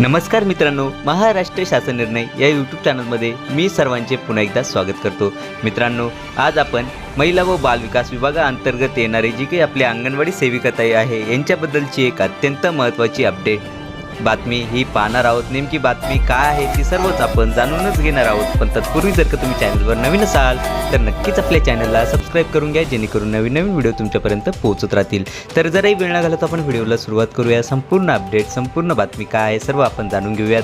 नमस्कार मित्रांनो महाराष्ट्र शासन निर्णय या यूट्यूब चॅनलमध्ये मी सर्वांचे पुन्हा एकदा स्वागत करतो. मित्रांनो आज आपण महिला व बालविकास विभागाअंतर्गत येणारे जी काही आपली अंगणवाडी सेविकाताई आहे यांच्याबद्दलची एक अत्यंत महत्त्वाची अपडेट बातमी ही पाहणार आहोत. नेमकी बातमी काय आहे ती सर्वच आपण जाणूनच घेणार आहोत. पण तत्पूर्वी जर का तुम्ही चॅनलवर नवीन असाल तर नक्कीच आपल्या चॅनलला सबस्क्राईब करून घ्या जेणेकरून नवीन नवीन व्हिडिओ तुमच्यापर्यंत पोहोचत राहतील. तर जराही वेळ न घालत आपण व्हिडिओला सुरुवात करूया. संपूर्ण अपडेट संपूर्ण बातमी काय आहे सर्व आपण जाणून घेऊयात.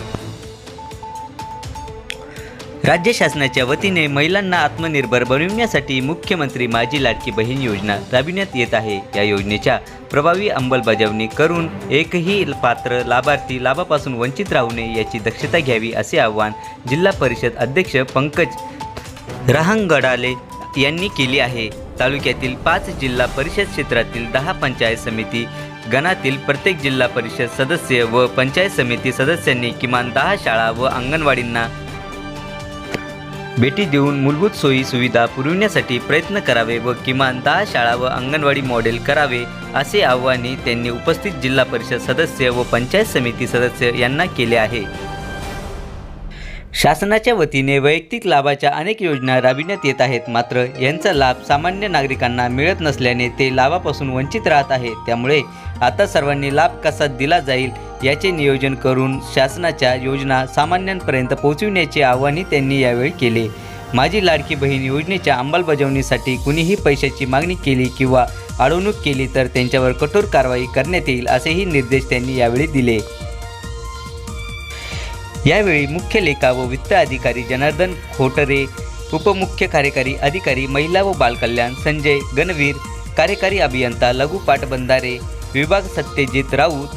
राज्य शासनाच्या वतीने महिलांना आत्मनिर्भर बनविण्यासाठी मुख्यमंत्री माझी लाडकी बहीण योजना राबविण्यात येत आहे. या योजनेच्या प्रभावी अंमलबजावणी करून एकही पात्र लाभार्थी लाभापासून वंचित राहू नये याची दक्षता घ्यावी असे आवाहन जिल्हा परिषद अध्यक्ष पंकज रहांगडाले यांनी केली आहे. तालुक्यातील पाच जिल्हा परिषद क्षेत्रातील दहा पंचायत समिती गणातील प्रत्येक जिल्हा परिषद सदस्य व पंचायत समिती सदस्यांनी किमान दहा शाळा व अंगणवाडींना भेटी देऊन मूलभूत सोयी सुविधा पुरविण्यासाठी प्रयत्न करावे व किमान दहा शाळा व अंगणवाडी मॉडेल करावे असे आव्हाने त्यांनी उपस्थित जिल्हा परिषद सदस्य व पंचायत समिती सदस्य यांना केले आहे. शासनाच्या वतीने वैयक्तिक लाभाच्या अनेक योजना राबविण्यात येत आहेत मात्र यांचा लाभ सामान्य नागरिकांना मिळत नसल्याने ते लाभापासून वंचित राहत आहे त्यामुळे आता सर्वांनी लाभ कसा दिला जाईल याचे नियोजन करून शासनाच्या योजना सामान्यांपर्यंत पोहोचविण्याचे आवाहनही त्यांनी यावेळी केले. माझी लाडकी बहीण योजनेच्या अंमलबजावणीसाठी कुणीही पैशाची मागणी केली किंवा अडवणूक केली तर त्यांच्यावर कठोर कारवाई करण्यात येईल असेही निर्देश त्यांनी यावेळी दिले. यावेळी मुख्य लेखा व वित्त अधिकारी जनार्दन खोटरे उपमुख्य कार्यकारी अधिकारी महिला व बालकल्याण संजय गणवीर कार्यकारी अभियंता लघु पाटबंधारे विभाग सत्यजित राऊत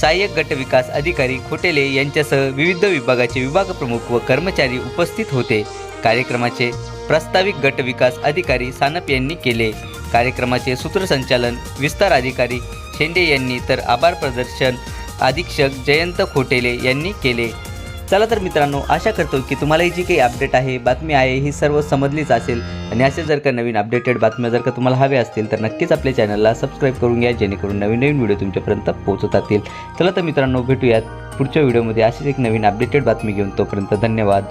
सहाय्यक गट विकास अधिकारी खोटेले यांच्यासह विविध विभागाचे विभाग प्रमुख व कर्मचारी उपस्थित होते. कार्यक्रमाचे प्रास्ताविक गट विकास अधिकारी सानप यांनी केले. कार्यक्रमाचे सूत्रसंचालन विस्तार अधिकारी शेंडे यांनी तर आभार प्रदर्शन अधीक्षक जयंत खोटेले यांनी केले. चला तर मित्रांनो आशा करतो की तुम्हाला ही जी काही अपडेट आहे बातमी आहे ही सर्व समजलीच असेल. आणि असे जर का नवीन अपडेटेड बातम्या जर का तुम्हाला हव्या असतील तर नक्कीच आपल्या चॅनलला सबस्क्राईब करून घ्या जेणेकरून नवीन नवीन व्हिडिओ तुमच्यापर्यंत पोहोचत असतील. चला तर मित्रांनो भेटूयात पुढच्या व्हिडिओमध्ये अशीच एक नवीन अपडेटेड बातमी घेऊन तोपर्यंत धन्यवाद.